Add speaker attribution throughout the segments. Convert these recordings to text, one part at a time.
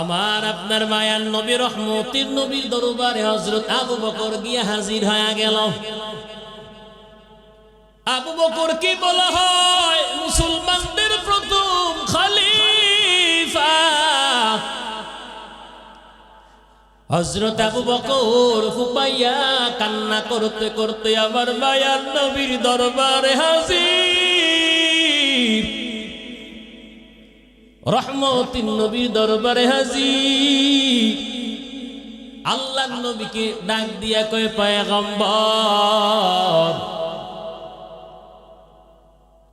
Speaker 1: আমার আপনার মায়ার নবী রহমতির নবীর দরবারে হজরত আবু বকর গিয়ে হাজির হয়ে গেল। আবু বকর কি বলা হয়? মুসলমানদের প্রথম খলিফা। হজরত আবু বকর হুপাইয়া কান্না করতে করতে আমার মায়ার নবীর দরবারে হাজির। রহমতিন নবীর দরবারে হাজির। আল্লাহ নবীকে ডাক দিয়া কয়ে, পায়গম্বর,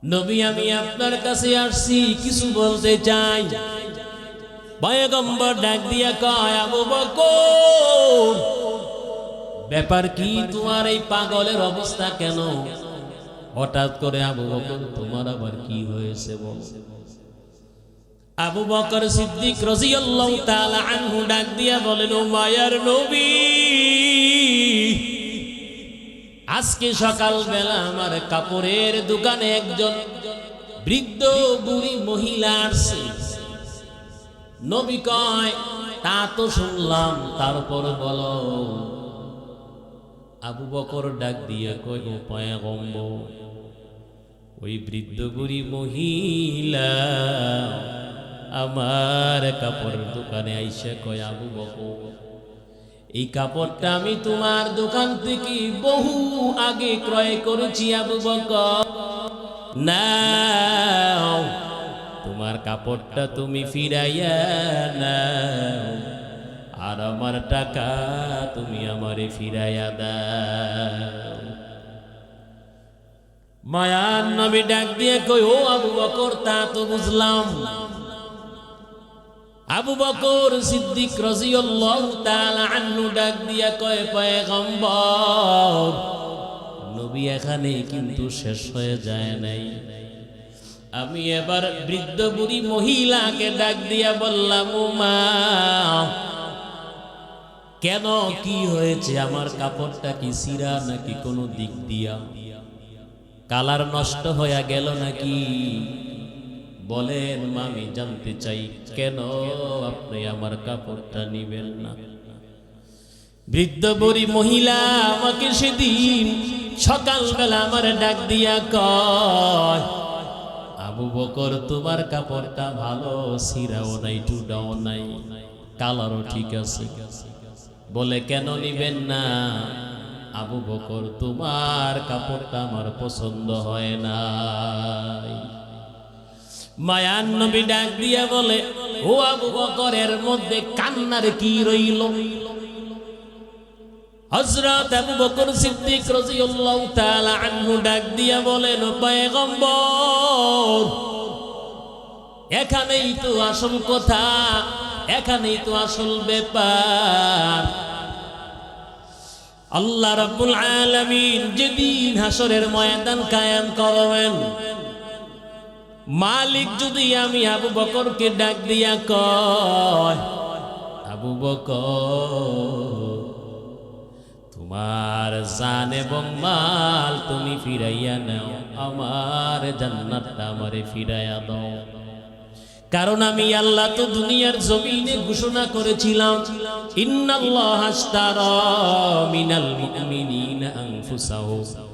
Speaker 1: নবী, আমি আপনার কাছে আসছি, কিছু বলতে চাই। পয়গম্বর ডাক দিয়া কয়, আবু ব্যাপার কি? তোমার এই পাগলের অবস্থা কেন? হঠাৎ করে আবু বকর, তোমার আবার কি হয়েছে বল? আবু বকর সিদ্দিক রাদিয়াল্লাহু তাআলা আনহু ডাক দিয়া বলেন, ও মায়ার নবী, আজকে সকাল বেলা আমার কাপড়ের দোকানে একজন বৃদ্ধ বুড়ি মহিলা আসছে। নবী কয়, তা তো শুনলাম, তারপর বলো। আবু বকর ডাক দিয়ে কয়, ও পয়াগম্ব ওই বৃদ্ধ বুড়ি মহিলা আমার কাপড়ের দোকানে আইসে কয়, আবু বকর, এই কাপড়টা আমি তোমার দোকান থেকে বহু আগে ক্রয় করেছি, আবু বকর। না তোমার কাপড়টা তুমি ফিরাইয়া নাও, আর আমার টাকা তুমি আমারে ফিরাইয়া দাও। মায়ার নবী ডাক দিয়ে কই ও আবু বকর, তা তো বুঝলাম। আবু বকর সিদ্দিক রাদিয়াল্লাহু তাআলা আনহু ডাক দিয়া কয়, পয়গম্বর, নবী এখানে কিন্তু শেষ হয়ে যায় নাই। আমি এবার বৃদ্ধ বুড়ি মহিলাকে ডাক দিয়া বললাম ও মা কেন কি হয়েছে? আমার কাপড়টা কি সিরা নাকি কোনো দিক দিয়া? কালার নষ্ট হয়ে গেল নাকি? বলেন মামি জানতে চাই কেন আপনি আমার কাপড়টা নিবেন না? বৃদ্ধ বুড়ি মহিলা আমাকে সেদিন সকালবেলা আমার ডাক দিয়া কয়, আবু বকর, তোমার কাপড়টা ভালো সিরাও নাই, টুডাও নাই, কালারও ঠিক আছে। বলে, কেন নিবেন না? আবু বকর, তোমার কাপড়টা আমার পছন্দ হয় নাই। মায়ান নবী ডাক দিয়া বলে, ও আবু বকরের মধ্যে কান্নার কি রইল? হযরত আবু বকর সিদ্দিক রাদিয়াল্লাহু তাআলা আনহু ডাক দিয়া বলেন পয়গম্বর, এখানেই তো আসল কথা, এখানেই তো আসল ব্যাপার। আল্লাহ রাব্বুল আলামিন যেদিন হাসরের ময়দান কায়েম করবেন মালিক যদি আমি আবু বকরকে ডাক দিয়া কয়, আবু তোমার জান এবং মাল তুমি ফিরাইয়া নাও, আমার জান্নাতটা আমারে ফিরাইয়া দাও। কারণ আমি আল্লাহ তো দুনিয়ার জমিনে ঘোষণা করেছিলাম, ইন্নাল্লাহ আশতারা মিনাল মুমিনিনা আনফুসাহুম।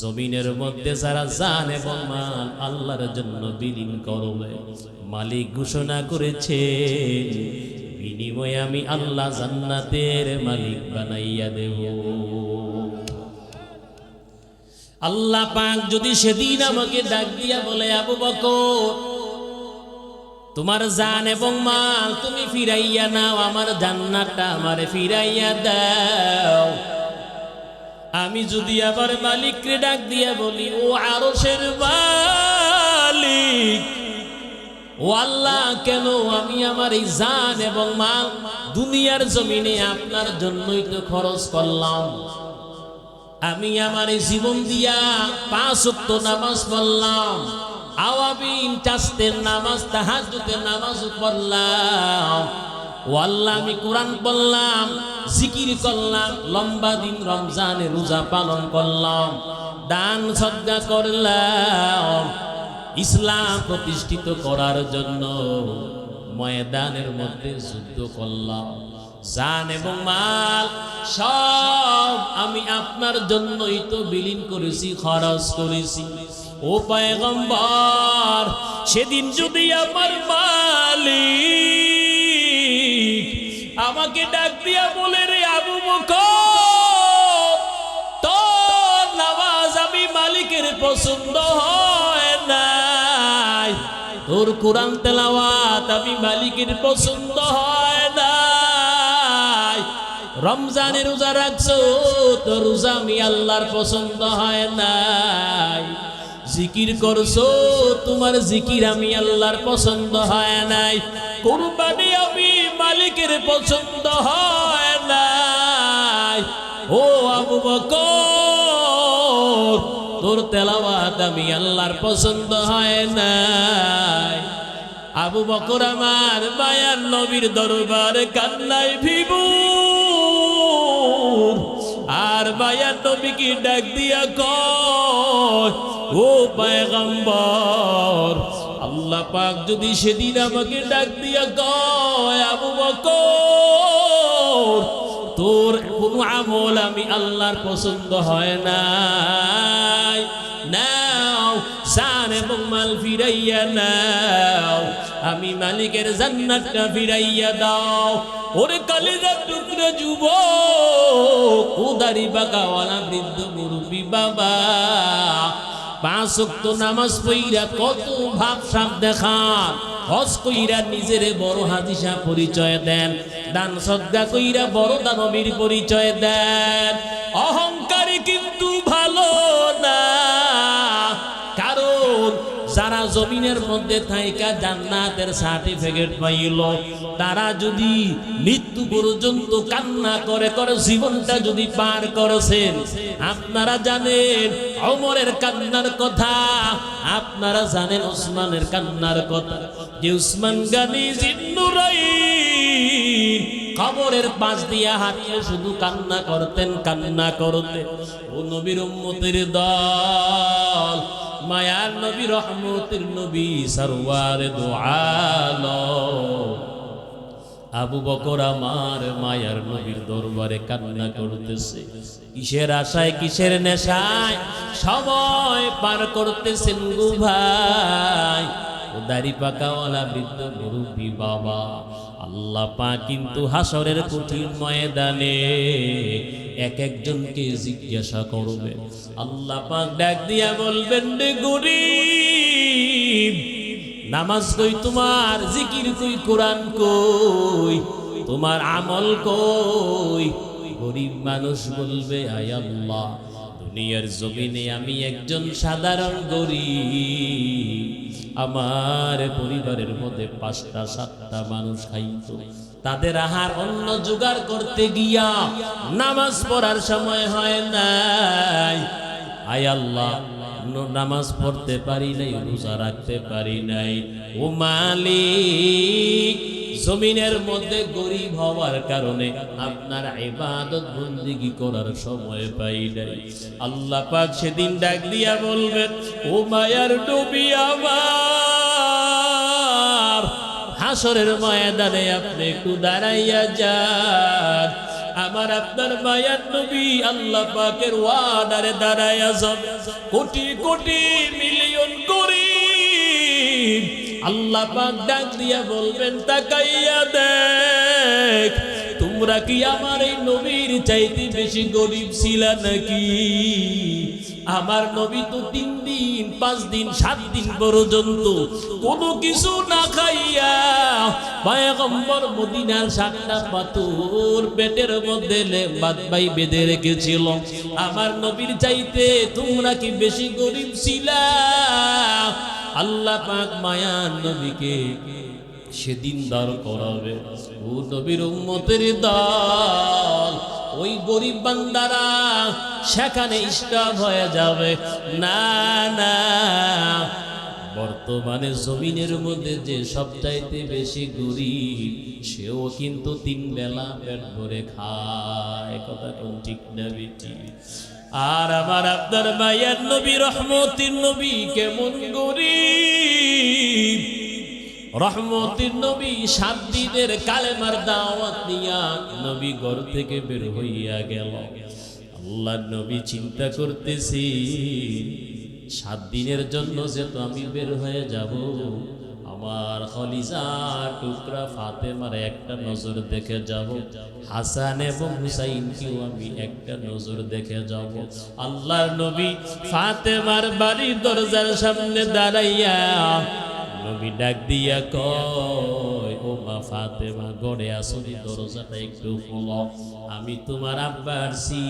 Speaker 1: জমিনের মধ্যে যারা জান এবং মাল আল্লাহর জন্য বিলীন করবে, মালিক ঘোষণা করেছে, বিনিময়ে আমি আল্লাহ জান্নাতের মালিক বানাইয়া দেব। আল্লাহ পাক যদি সেদিন আমাকে ডাক দিয়া বলে, আবু বকর তোমার জান এবং মাল তুমি ফিরাইয়া নাও, আমার জান্নাতটা আমারে ফিরাইয়া দাও। আমি যদি আবার মালিককে ডাক দিয়া বলি, ও আরশের মালিক, ও আল্লাহ, কেন আমি আমার এই জান এবং মাল দুনিয়ার জমিনে আপনার জন্যই তো খরচ করলাম? আমি আমার এই জীবন দিয়া পাঁচ নামাজ পড়লাম। আওয়াবিন চাস্তের নামাজ, তাহাজ্জুদের নামাজ পড়লাম। ও আল্লাহ আমি কোরআন পড়লাম, জিকির করলাম, লম্বা দিন রমজানে রোজা পালন করলাম, দান সজ্জা করলাম। ইসলাম প্রতিষ্ঠিত করার জন্য ময়দানের মধ্যে যুদ্ধ করলাম। জান এবং মাল সব আমি আপনার জন্যই তো বিলীন করেছি, খরচ করেছি। ও পায়গম্বর, সেদিন যদি আমার মালিক আমাকে ডাক দিয়া বলে রে আবু বকর, তোর নামাজ আমি মালিকের পছন্দ হয় নাই। তোর কোরআন তেলাওয়াত আমি মালিকের পছন্দ হয় নাই। রমজানের রোজা রাখছো তোর রোজা আমি আল্লাহর পছন্দ হয় নাই। জিকির করছ? তোমার জিকির আমি আল্লাহর পছন্দ হয় নাই। কোরবানি আমি মালিকের পছন্দ হয় নাই। ও আবু বকর, তোর তেলাওয়াত আমি আল্লাহর পছন্দ হয় নাই। আবু বকর আমার মায়ার নবীর দরবার কান্নাই ভিবু আর মায়ার নবীকে ডাক দিয়া কয় ও পায়গম্বর, আল্লাহ পাক যদি সেদিন আমাকে ডাক দিয়া কয়, আবু বকর, তোর কোনো আমল আমি আল্লাহর পছন্দ হয় নাই। নাও জান এবং মাল ফিরাইয়া নাও। আমি মালিকের জান্নাতটা ফিরাইয়া দাও। ওরে কালিদার টুকরা যুব উদারি বাগাওয়ালা বৃদ্ধ মুরব্বী বাবা পাঁচ ওয়াক্ত নামাজ পইরা কত ভাব সাপ দেখান হজ কইরা নিজের বড় হাদিসা পরিচয় দেন। দান সদ্গা কইরা বড় দানবীর পরিচয় দেন। অহংকারী কিন্তু ভালো জমিনের মধ্যে থাইকা জান্নাতের সার্টিফিকেট পাইল। তারা যদি মৃত্যু পর্যন্ত কান্না করে করে জীবনটা যদি পার করেছেন, আপনারা জানেন অমরের কান্নার কথা, আপনারা জানেন ওসমানের কান্নার কথা। যে উসমান গানি জিন্নুরাই কবরের পাশ দিয়া হাঁটিয়ে শুধু কান্না করতেন কান্না করতেন। ও নবীর উম্মতের দল মায়ার নবী, রহমতের নবী সরওয়ার দোয়াল। আবু বকর আমার মায়ার নবীর দরবারে কান্না করতেছে। কিসের আশায়, কিসের নেশায়? সময় পার করতেছেন গো ভাই। দাড়ি পাকাওয়ালা বৃদ্ধ মুরব্বী বাবা। আল্লাহ পা কিন্তু হাসরের কঠিন ময়দানে এক একজনকে জিজ্ঞাসা করবে। আল্লাহ ডাক দিয়া বলবেন গরিব, নামাজ কই, তোমার জিকির কই, কোরআন কই, তোমার আমল কই? গরিব মানুষ বলবে, আয় আল্লাহ, দুনিয়ার জমিনে আমি একজন সাধারণ গরিব আমার পরিবারের মধ্যে পাঁচটা, সাতটা মানুষ খাইত। তাদের আহার অন্য জোগাড় করতে গিয়া নামাজ পড়ার সময় হয় নাই। আয় আল্লাহ নামাজ পড়তে পারি নাই, রোজা রাখতে পারি নাই। ও মালিক জমিনের মধ্যে গরিব হওয়ার কারণে আপনার ইবাদত বন্দিগি করার সময় পাই নাই। আল্লাহ পাক সেদিন ডাক দিয়া বলবেন, ও মায়ার ডুবি আমার, হাসরের ময়দানে আপনি একটু দাঁড়াইয়া যান। আমার আপনার মায়ার নবী আল্লাহ পাকের ওয়াদারে দাঁড়াইয়া যাব কোটি কোটি মিলিয়ন করি আল্লাহ পাক ডাক দিয়া বলবেন, তাকাইয়া দেখ, তোমরা কি আমার এই নবীর চাইতে বেশি গরিব ছিলা নাকি? আমার নবী তো তিন দিন, পাঁচ দিন, সাত দিন পর্যন্ত কোনো কিছু না খাইয়া পায়গম্বর মদিনার সাতটা পাথর পেটের মধ্যে বাদ বাই বেঁধে রেখেছিল। আমার নবীর চাইতে তোমরা কি বেশি গরিব ছিলা? আল্লাহ পাক মায়ার নবীকে সেদিন দাঁড় করাবে। ও নবীর উম্মতের দল, ওই গরিব বান্দারা সেখানে স্টপ হয়ে যাবে। না না, বর্তমানে জমিনের মধ্যে যে সবচাইতে বেশি গরিব, সেও কিন্তু তিন বেলা পেট ভরে খায়। কথা কোন ঠিক না বেটি? আর আমার আপনার মায়ের নবী, রহমতির নবী কেমন গরিব? রহমতের নবী সাত দিনের কালেমার দাওয়াত নিয়া নবী ঘর থেকে বের হইয়া গেল। আল্লাহ নবী চিন্তা করতেছি, সাত দিনের জন্য যে তো আমি বের হয়ে যাব, আমার খলিজা টুকরা ফাতেমার একটা নজর দেখে যাব, হাসান এবং হুসাইনকেও আমি একটা নজর দেখে যাব। আল্লাহর নবী ফাতেমার বাড়ির দরজার সামনে দাঁড়াইয়া নবী ডাক দিয়া কয়, ও মা ফাতেমা গড়ে আসনি দরজাটা একটু আমি তোমার আব্বা আসছি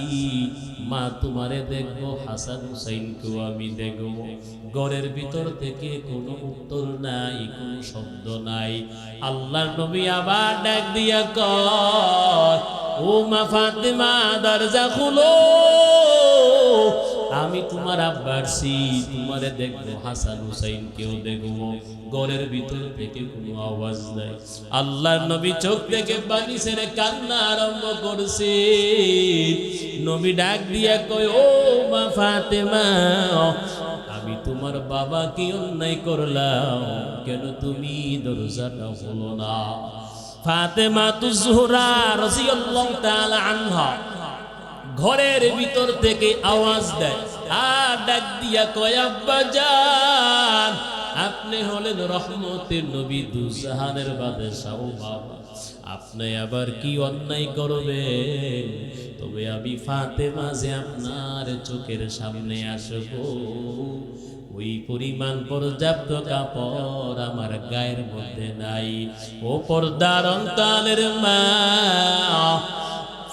Speaker 1: মা তোমারে দেখব, হাসান হুসাইনকেও আমি দেখব। ঘরের ভিতর থেকে কোনো উত্তর নাই, কোনো শব্দ নাই। আল্লাহর নবী আবার ডাক দিয়া কয়, ও মা ফাতেমা, দরজা খুলো। আমি তোমার আব্বারছি তোমারে দেখব হাসান হুসাইন, কেউ দেখব ঘরের ভিতর থেকে কোনো আওয়াজ নাই। আল্লাহর নবী চোখ থেকে পানি ছেড়ে কান্না আরম্ভ করছে। নবী ডাক দিয়া কয়, ও মা ফাতেমা, আমি তোমার বাবা কি অন্যায় করলাম। কেন তুমি দরজাটা হলো না? ফাতেমা তু জোহরা রাদিয়াল্লাহু তাআলা আনহা ঘরের ভিতর থেকে আওয়াজ দেয়। আর ডাক দিয়া কয়, আব্বা যান আপনি হলেন রহমতের নবী দুজাহানের ও বাবা। আপনি আবার কি অন্যায় করবেন? তবে আমি ফাতেমা যে আপনার চোখের সামনে আসব, ওই পরিমাণ পর্যাপ্ত কাপড় আমার গায়ের মধ্যে নাই। ও পর্দার অন্তালের মা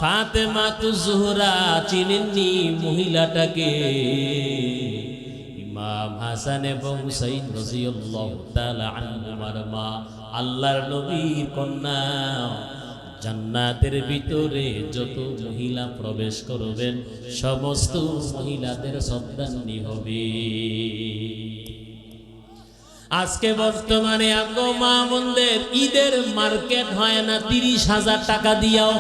Speaker 1: ফাতেমা তু জোহরা চিনেননি মহিলাটাকে। ইমাম হাসান এবং হুসাইন রাদিয়াল্লাহু তাআলা আনহুমার মা, আল্লাহর নবীর কন্যা। জান্নাতের ভিতরে যত মহিলা প্রবেশ করবেন, সমস্ত মহিলাদের সন্তানি হবে। আজকে বর্তমানে আমগো মা বোনদের ঈদের মার্কেট হয় না, তিরিশ হাজার টাকা দিয়াও।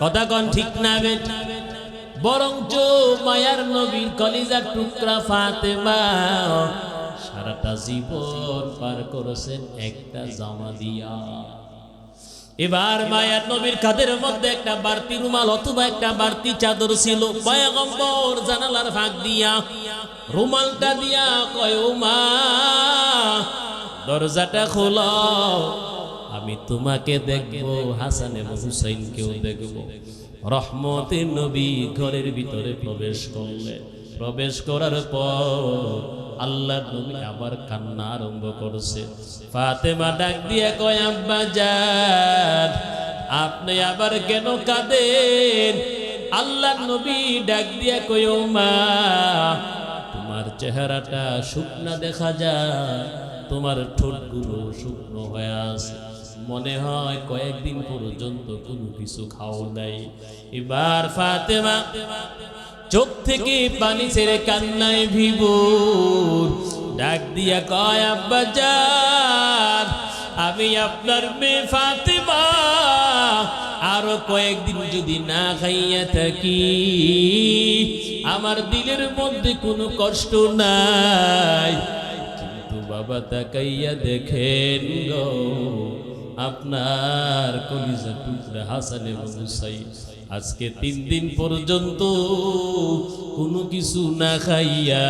Speaker 1: কথা ঠিক না বেট। বরঞ্চ মায়ার নবীর কলিজার টুকরা ফাতেমা সারাটা জীবন পার করেছেন একটা জামা দিয়া। এবার মায়ার নবীর কাদের মধ্যে একটা বাড়তি রুমাল অথবা একটা বাড়তি চাদর ছিল, পয়গম্বর জানালার ফাঁক দিয়া। রুমালটা দিয়া কয় মা, দরজাটা খোলো আমি তোমাকে দেখব, হাসান এবং হুসাইনকেও দেখব। রহমতের নবী ঘরের ভিতরে প্রবেশ করলে। প্রবেশ করার পর আল্লাহ নবী আবার কান্না আরম্ভ করছে। ফাতেমা ডাক দিয়ে কয়, আব্বা যান আপনি আবার কেন কাঁদেন? আল্লাহ নবী ডাক দিয়া কয় মা, তোমার চেহারাটা শুকনা দেখা যায়, তোমার ঠোঁটগুলো শুকনো হয়ে আছে। মনে হয় কয়েকদিন পর্যন্ত কোনো কিছু খাও নাই। এবার ফাতেমা চোখ থেকে পানি ছেড়ে কান্নায় ভিবুর। ডাক দিয়া কয়, আব্বা আমি আপনার মেয়ে ফাতেমা। আরও কয়েকদিন যদি না খাইয়া থাকি, আমার দিলের মধ্যে কোনো কষ্ট নাই। কিন্তু বাবা তাকাইয়া দেখেন গো আপনার কলিজা টুকরা হাসান এবং হুসাইন। আজকে তিন দিন পর্যন্ত কোনো কিছু না খাইয়া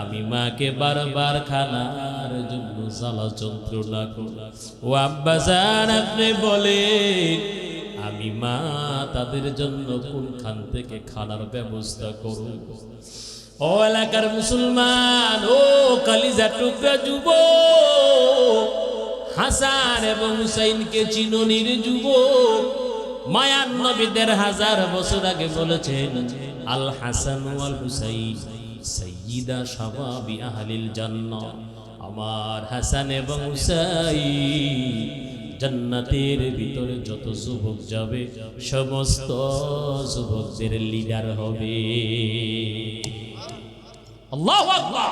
Speaker 1: আমি মাকে বারবার খানার জন্য জ্বালা যন্ত্রণা করি ও আব্বা যান আপনি বলে আমি মা তাদের জন্য কোনখান থেকে খানার ব্যবস্থা করব? ও এলাকার মুসলমান, ও কালিজা টুকরা যুব হাসান এবং হুসাইনকে চিননির যুব মায়ান নবী দেড় হাজার বছর আগে বলেছেন, আল হাসান ওয়াল হুসাইন সৈয়দা শাবাবি আহলিল জান্নাহ। আমার হাসান এবং হুসাইন জান্নাতের ভিতরে যত যুবক যাবে, সমস্ত যুবকদের লিডার হবে। আল্লাহু আকবার।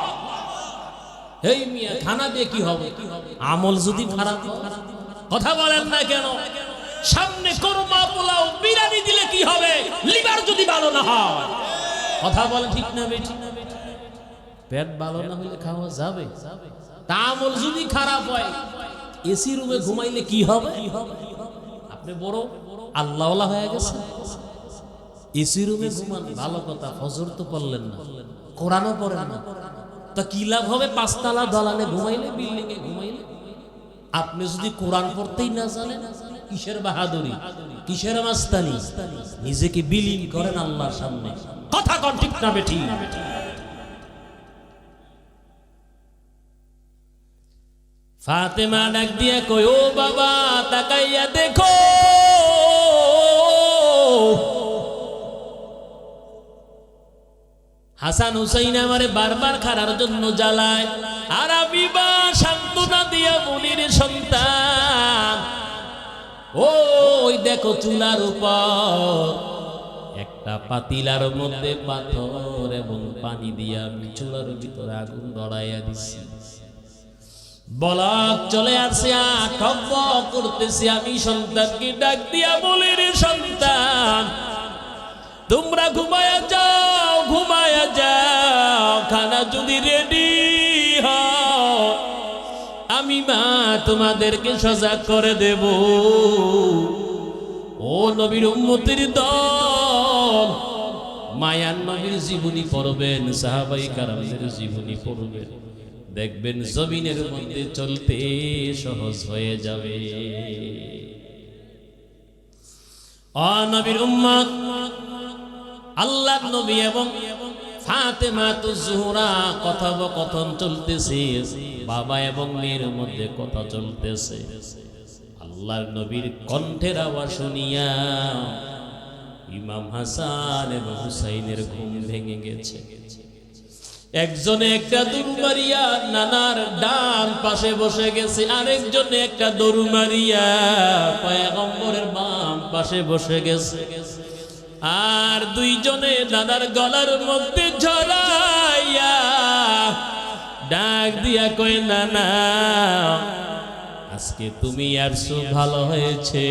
Speaker 1: এই মিয়া খানা দিয়ে কি হবে? আমল যদি খারাপ কথা বলেন না কেন? সামনে কোরমা পোলাও, বিরিয়ানি দিলে কি হবে? লিভার যদি ভালো না হয়। কথা বলেন ঠিক না বেঠি? পেট ভালো না হলে খাওয়া যাবে? তা আমল যদি খারাপ হয় এসি রুমে ঘুমাইলে কি হবে? আপনি বড় আল্লাহওয়ালা হয়ে গেছে এসি রুমে ঘুমান, ভালো কথা, ফজর তো পড়লেন না। কোরআনও পড়েন না। তা কি লাভ হবে? পাঁচতলা দলানে ঘুমাইলে বিল্ডিং এ ঘুমাইলে? আপনি যদি কোরআন পড়তেই না জানেন, কিসের বাহাদুরি? কিসের মাস্তানি? নিজেকে বিলীন করেন আল্লাহর সামনে? কথা কন ঠিক না বেঠি? ফাতেমা ডাক দিয়ে কই ও বাবা, তাকাইয়া দেখো। হাসান হুসাইন আমারে বারবার খারার জন্য জ্বালায়। আর আমি বা সান্ত্বনা দিয়া মনির সন্তান। ওই দেখো চুলার উপর একটা পাতিলার মধ্যে পাথর এবং পানি দিয়া আমি চুলার ভিতরে আগুন ধরাইয়া দিছি। বলক চলে আসে ঠব্ব করতেছি আমি সন্তানকে, ডাক দিয়া বলি রে সন্তান, তোমরা ঘুমায়া যাও। যদি রেডি আমি মা তোমাদেরকে সজাগ করে দেব। ও নবীর উম্মতির দল মায়ান নবীর জীবনী পড়বেন, সাহাবাই কারামদের জীবনী পড়বেন। দেখবেন জমিনের মধ্যে চলতে সহজ হয়ে যাবে। আল্লাহ নবী এবং ফাতেমা তো জুহরা কথোপকথন চলতেছে, বাবা এবং মেয়ের মধ্যে কথা চলতেছে। আল্লাহর নবীর কণ্ঠের আওয়াজ শুনিয়া ইমাম হাসান এবং হুসাইনের ঘুম ভেঙে গেছে। একজনে একটা দৌড় মারিয়া নানার ডান পাশে বসে গেছে, আরেকজনে একটা দৌড় মারিয়া পয়গম্বরের বাম পাশে বসে গেছে। আর দুইজনে দাদার গলার মধ্যে ঝরাইয়া ডাক দিয়া কই নানা আজকে তুমি আর সু ভালো হয়েছে।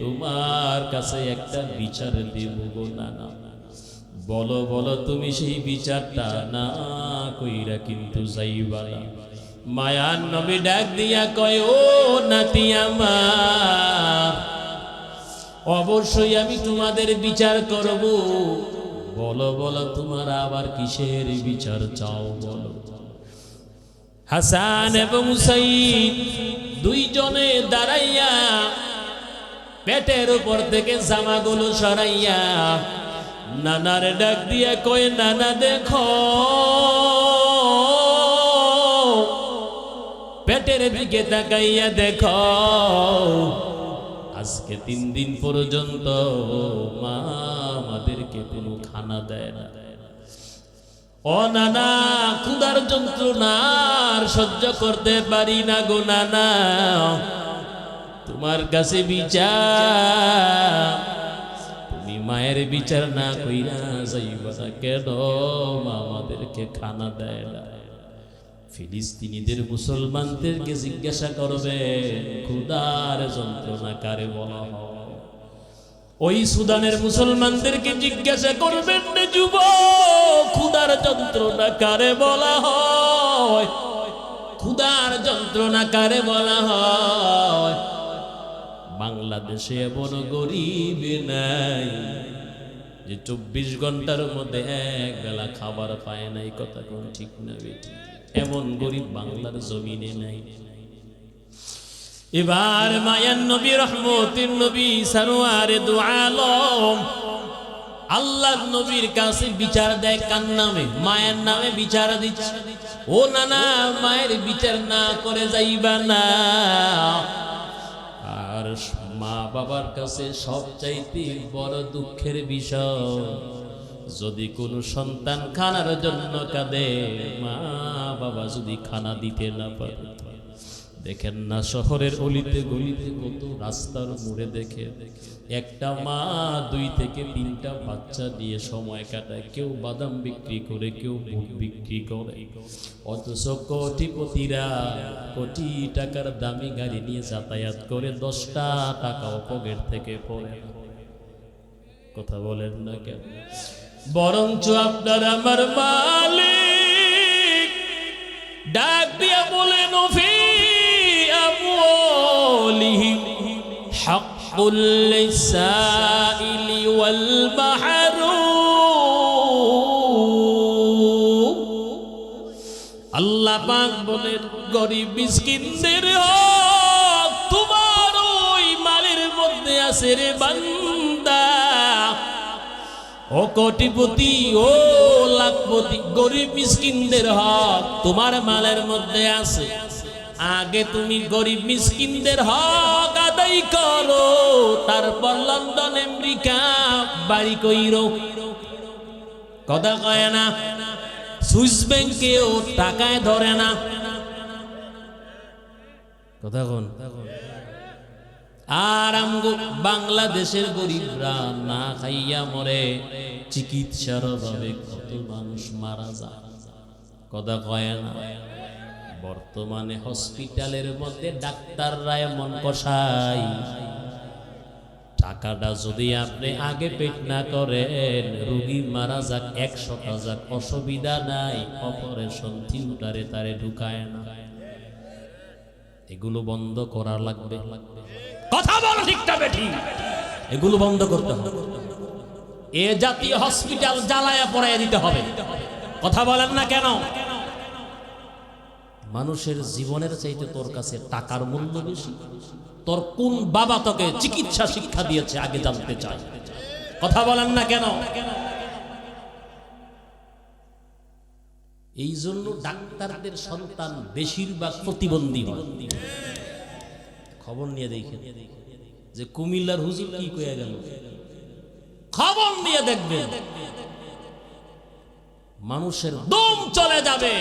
Speaker 1: তোমার কাছে একটা বিচার দেব গো নানা বলো বলো, তুমি সেই বিচারটা না কইরা কিন্তু যাইবা না। মায়ার নবী ডাক দিয়া কয়, ও নাতি আমার অবশ্যই আমি তোমাদের বিচার করব। বলো বলো, তোমার আবার কিসের বিচার চাও, বলো? হাসান এবং হুসাইন দুইজনে দাঁড়াইয়া পেটের উপর থেকে জামাগুলো সরাইয়া নানার ডাক দিয়ে কয়ে, নানা, দেখো। পেটের দিকে তাকাইয়া দেখো। আজকে তিন দিন পর্যন্ত মা আমাদেরকে কোনো খানা দেয় না। ও নানা ক্ষুদার যন্ত্রণার সহ্য করতে পারি না গো নানা। তোমার কাছে বিচার। তুমি মায়ের বিচার না কইরা যাইবা কেন? মা আমাদেরকে খানা দেয় না। ফিলিস্তিনিদের মুসলমানদেরকে জিজ্ঞাসা করবে ক্ষুদার যন্ত্রণা কারে বলা হয়। ওই সুদানের মুসলমানদেরকে জিজ্ঞাসা করবেন যুব ক্ষুদার যন্ত্রণা কারে বলা হয়? ক্ষুদার যন্ত্রণা কারে বলা হয়। বাংলাদেশে এমন গরিব নাই যে চব্বিশ ঘণ্টার মধ্যে এক বেলা খাবার পায় নাই কথা কোন ঠিক না বেটি এমন গরিব বাংলার জমিনে নাই। এবার মায়ান নবী, রহমতির নবী সানোয়ারে দু আলম আল্লাহর নবীর কাছে বিচার দেয় কার নামে? মায়ের নামে বিচার দিচ্ছে। ও নানা, মায়ের বিচার না করে যাইবা না। আর মা বাবার কাছে সবচাইতে বড় দুঃখের বিষয় যদি কোনো সন্তান খানার জন্য কাঁদে, মা বাবা যদি খানা দিতে না পারে, দেখেন না শহরের অলিতে গলিতে কত রাস্তার মোড়ে দেখে, একটা মা দুই থেকে তিনটা বাচ্চা দিয়ে সময় কাটায়, কেউ বাদাম বিক্রি করে, কেউ বুট বিক্রি করে অথচ কোটিপতিরা কোটি টাকার দামি গাড়ি নিয়ে যাতায়াত করে, দশটা টাকা পকেট থেকে পড়ে। কথা বলেন না কেন বরঞ্চ আপনার আমার মালিক ডাক দিয়া বলেন মাহরুম আল্লাহ বলেন, গরিব তোমার ওই মালের মধ্যে আছে রে বান্দা। ও কোটিপতি, ও লাখপতি, গরিব মিসকিনদের হক তোমার মালের মধ্যে আছে। আগে তুমি গরিব মিসকিনদের হক আদায় করো, তারপর লন্ডন, আমেরিকা বাড়ি কইরো। কথা কয় না, সুইস ব্যাংকেও টাকায় ধরে না। কথা কোন। আর আমগো বাংলাদেশের গরিবরা না খাইয়া মরে, চিকিৎসার অভাবে কত মানুষ মারা যায়। কথা কয় না? বর্তমানে হসপিটালের মধ্যে ডাক্তাররা এমন কষাই টাকাটা যদি আপনি আগে পেট না করেন, রুগী মারা যাক একশোটা যাক, অসুবিধা নাই, অপারেশন থিউটারে তারে ঢুকায় না। এগুলো বন্ধ করা লাগবে। কথা বলো, ঠিকটা বেঠি। এগুলো বন্ধ করতে হবে। এ জাতীয় হসপিটাল জ্বালায়া পড়াইয়া দিতে হবে। কথা বলেন না কেন? মানুষের জীবনের চাইতে তোর কাছে টাকার মূল্য বেশি। তোর কোন বাবা তোকে চিকিৎসা শিক্ষা দিয়েছে, আগে জানতে চাই কথা বলেন না কেন? এই জন্য ডাক্তারদের সন্তান বেশিরভাগ প্রতিবন্ধী হয়। খবর নিয়ে দেখে যে কুমিল্লার হুজুর কি কয়ে গেল? খবর নিয়ে দেখবেন। মানুষের দম চলে যাবে।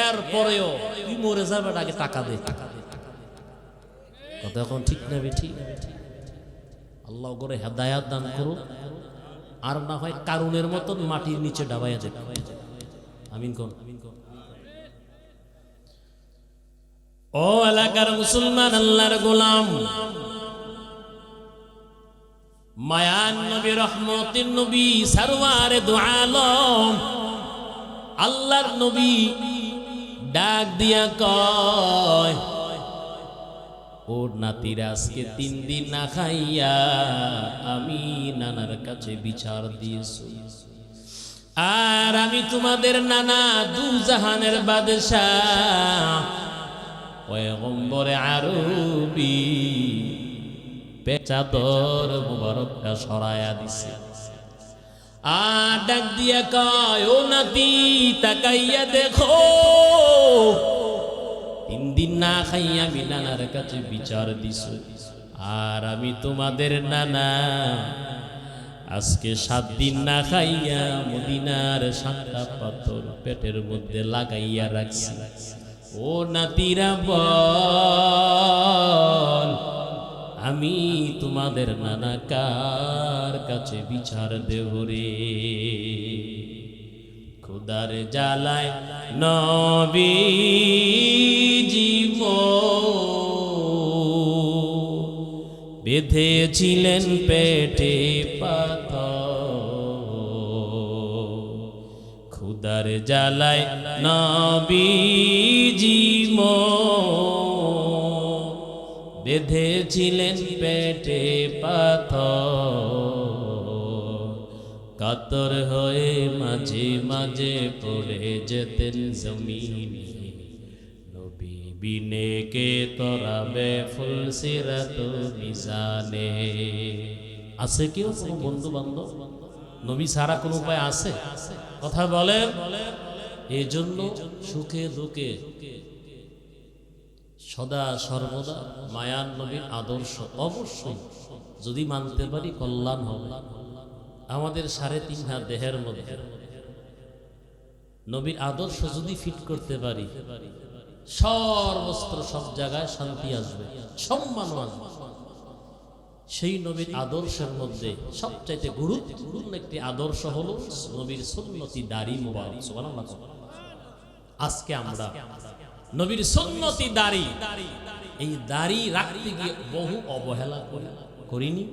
Speaker 1: এর পরেও তুই মরে যাবে আগে টাকা দে। কথা এখন ঠিক না বেঠি আল্লাহ করে হেদায়াত দান করুন আর না হয় কারুনের মতন মাটির নিচে ডাবাইয়া যাবে আমিন কোন? ও এলাকার মুসলমান আল্লাহর গোলাম, মায়ান নবী রহমতিন নবী সারওয়ারে দু আলম, আল্লাহর নবী ডাক দিয়া কয়, ওর নাতিরা আজকে তিন দিন না খাইয়া আমি নানার কাছে বিচার দিয়েছি। আর আমি তোমাদের নানা দু জাহানের বাদশাহ দিছে। আর ডাক দিয়া নাতি, তাকাইয়া তিন দিন না খাইয়া আমি নানার কাছে বিচার দিছ। আর আমি তোমাদের নানা, আজকে সাত দিন না খাইয়া মদিনার সাতটা পাথর পেটের মধ্যে লাগাইয়া রাখছি। ও নাতিরা বল, আমি তোমাদের নানা কার কাছে বিচার দেব রে। খুদার জ্বালায় নবী জীব, বেঁধেছিলেন পেটে পাথর। খুদার জ্বালায় নবী জীব বেঁধেছিলেন পেটে পাথর। কাতর হয়ে মাঝে মাঝে পড়ে যেতেন জমিনে। নবী বিনে কে তরাবে ফুল সিরাত মিজানে। আছে কেউ কোনো বন্ধু বান্ধব নবী সারা কোনো উপায় আছে? কথা বলেন। এই জন্য সুখে দুঃখে সদা সর্বদা মায়ান নবীর আদর্শ অবশ্যই। যদি মানতে পারি কল্যাণ হবে। আমাদের সাড়ে তিন হাত দেহের মধ্যে নবীর আদর্শ যদি ফিট করতে পারি, সর্বস্ত্র সব জায়গায় শান্তি আসবে। সম্মান আসবে। সেই নবীর আদর্শের মধ্যে সবচাইতে গুরুত্বপূর্ণ একটি আদর্শ হল নবীর সুন্নতি দাড়ি মোবারক। আজকে আমরা নবীর সুন্নতি দাড়ি এই দাড়ি রাখতে গিয়ে বহু অবহেলা করি করিনি।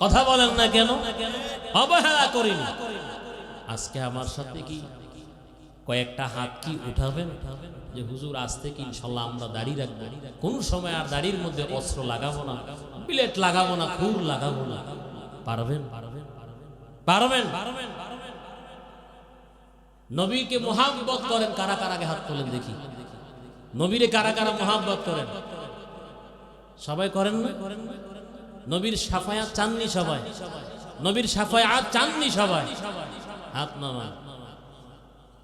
Speaker 1: কথা বলেন না কেন? অবহেলা করিনি। আজকে আমার সাথে কি কয়েকটা হাত কি উঠাবেন? উঠাবেন? যে, হুজুর, আজ থেকে ইনশাল্লাহ আমরা দাড়ি রাখব। কোন সময় আর দাড়ির মধ্যে অস্ত্র লাগাবো না বিলেট লাগাবো না, খুর লাগাবো না। পারবেন? পারবেন? পারবেন পারবেন নবীকে মোহাব্বত করেন, কারা কারা আগে হাত তোলেন দেখি। নবীরে কারা কারা মোহাব্বত করেন? সবাই করেন নবীর সাফায়াত চাননি সবাই। নবীর সাফায়াত চাননি সবাই। হাত নামান।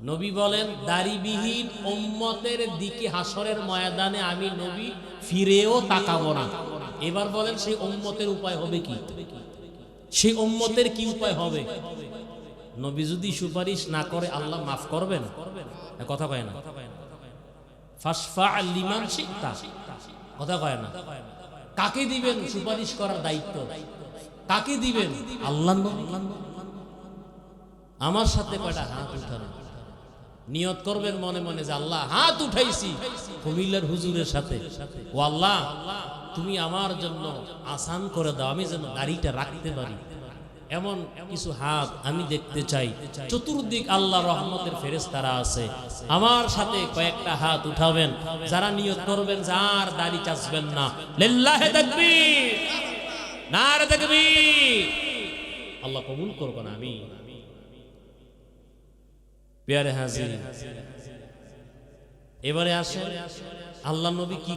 Speaker 1: নবী বলেন, দাড়িবিহীন উম্মতের দিকে হাসরের ময়দানে আমি নবী ফিরেও তাকাবো না। এবার বলেন, সেই উম্মতের উপায় হবে কি? সেই উম্মতের কি উপায় হবে? নবী যদি সুপারিশ না করে, আল্লাহ মাফ করবেন? কথা কয় না। ফাসফা লিমান কথা কয় না। কাকে দিবেন সুপারিশ করার দায়িত্ব? কাকে দিবেন? আল্লাহ আমার সাথে কয়টা হাত উঠানো? নিয়ত করবেন মনে মনে যে আল্লাহ হাত উঠাইছি। কুমিল্লার হুজুরের সাথে। ও আল্লাহ, তুমি আমার জন্য আসান করে দাও, আমি যেন দাড়িটা রাখতে পারি। এমন কিছু হাত আমি দেখতে চাই। চতুর্দিক আল্লাহ রহমতের ফেরেশতারা আছে। আমার সাথে কয়েকটা হাত উঠাবেন। যারা নিয়ত করবেন যার দাড়ি চাচবেন না। নারে তাকবীর। আল্লাহ কবুল করবেন আমি পেয়ারে হাজির। এবারে আসে আল্লাহ নবী কি